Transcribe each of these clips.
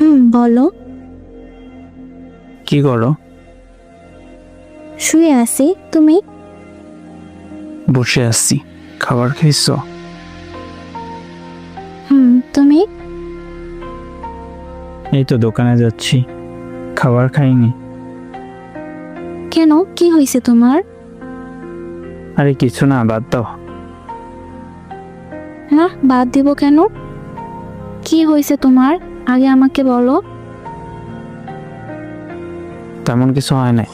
হুম বলো। কি করো? শুয়ে আছি তুমি? বসে আছি। খাবার খাইছো? হুম তুমি? এই তো দোকানে যাচ্ছি। খাবার খাইনি। কেন? কি হয়েছে তোমার? আরে কিছু না বাদ দাও। হ্যাঁ বাদ দিব কেন? কি হয়েছে তোমার? আগে আমাকে বলো। তেমন কিছু হয় নাই।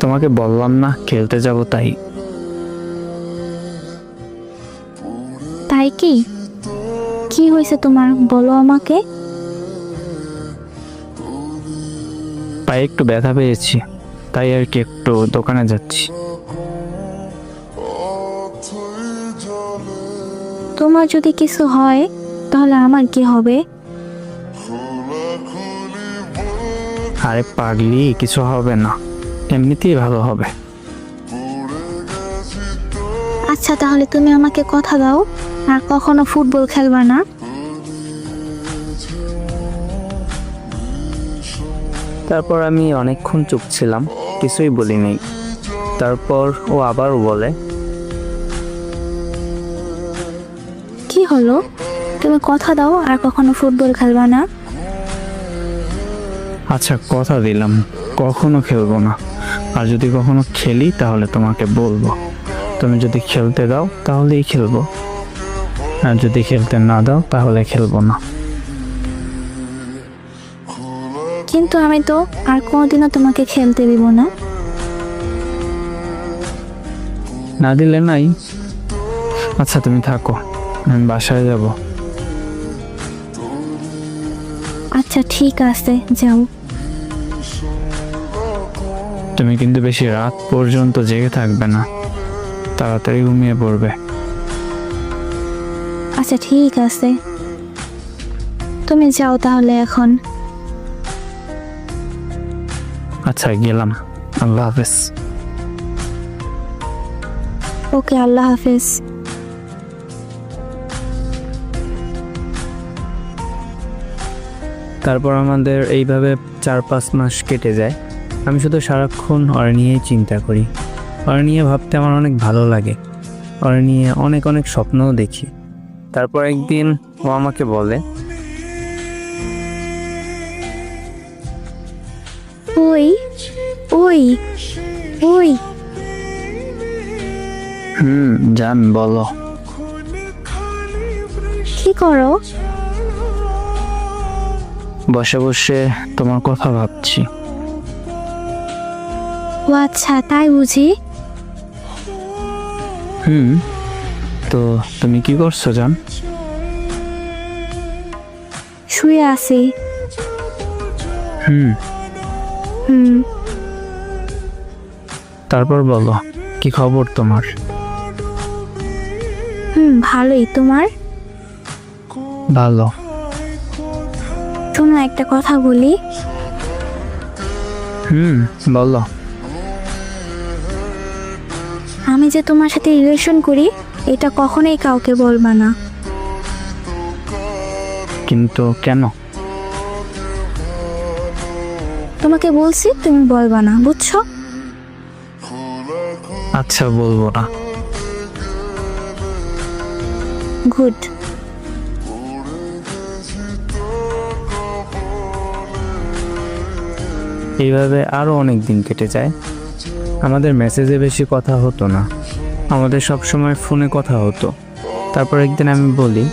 তোমাকে বললাম না খেলতে যাব তাই। তাই কি? কি হয়েছে তোমার? বলো আমাকে। পায়ে একটু ব্যথা পেয়েছি তাই আর কি একটু দোকানে যাচ্ছি। তোমার যদি কিছু হয় তাহলে আমার কি হবে? আরে পাগলি কিছু হবে না। এমনিতেই ভালো হবে। আচ্ছা তাহলে তুমি আমাকে কথা দাও আর কখনো ফুটবল খেলবে না। তারপর আমি অনেকক্ষণ চুপ ছিলাম কিছুই বলি নাই তারপর ও আবার বলে কি হলো? তুমি কথা দাও আর কখনো ফুটবল খেলবা না। আচ্ছা কথা দিলাম। কখনো খেলব না। আর যদি কখনো খেলি তাহলে তোমাকে বলব। তুমি যদি খেলতে দাও তাহলেই খেলব। আর যদি খেলতে না দাও তাহলে খেলব না। কিন্তু আমি তো আর কোনোদিনও তোমাকে খেলতে দিব না। না দিলে নাই। আচ্ছা তুমি থাকো। আমি বাসায় যাব। আচ্ছা ঠিক আছে যাও। তুমি কিন্তু বেশি রাত পর্যন্ত জেগে থাকবে না। তাড়াতাড়ি ঘুমিয়ে পড়বে। আচ্ছা ঠিক আছে। তুমি যাও তাহলে এখন। আচ্ছা গেলাম। আল্লাহ হাফেজ। ওকে আল্লাহ হাফেজ। তারপর আমাদের এইভাবে চার পাঁচ মাস কেটে যায়। আমি শুধু সারাক্ষণ ওর নিয়েই চিন্তা করি। ওর নিয়ে ভাবতে আমার অনেক ভালো লাগে। ওর নিয়ে অনেক অনেক স্বপ্নও দেখি। তারপর একদিন ও আমাকে বলে ওই ওই ওই। হুম জান বলো। কি করো? বসে বসে তোমার কথা ভাবছি। ও আচ্ছা তাই বুঝি? হুম তো তুমি কি করছ জান? শুয়ে আছি। হুম। হুম। তারপর বলো কি খবর তোমার? হুম ভালোই। তোমার? ভালো। শোনো একটা কথা বলি? হুম বলো। আমি যে তোমার সাথে রিলেশন করি এটা কখনোই কাউকে বলবা না। কিন্তু কেন? তোমাকে বলছি তুমি বলবা না বুঝছ? আচ্ছা বলব না। গুড এইভাবে আরও অনেক দিন কেটে যায়। আমাদের মেসেজে বেশি কথা হতো না। আমাদের সব সময় ফোনে কথা হতো। তারপর একদিন আমি বলি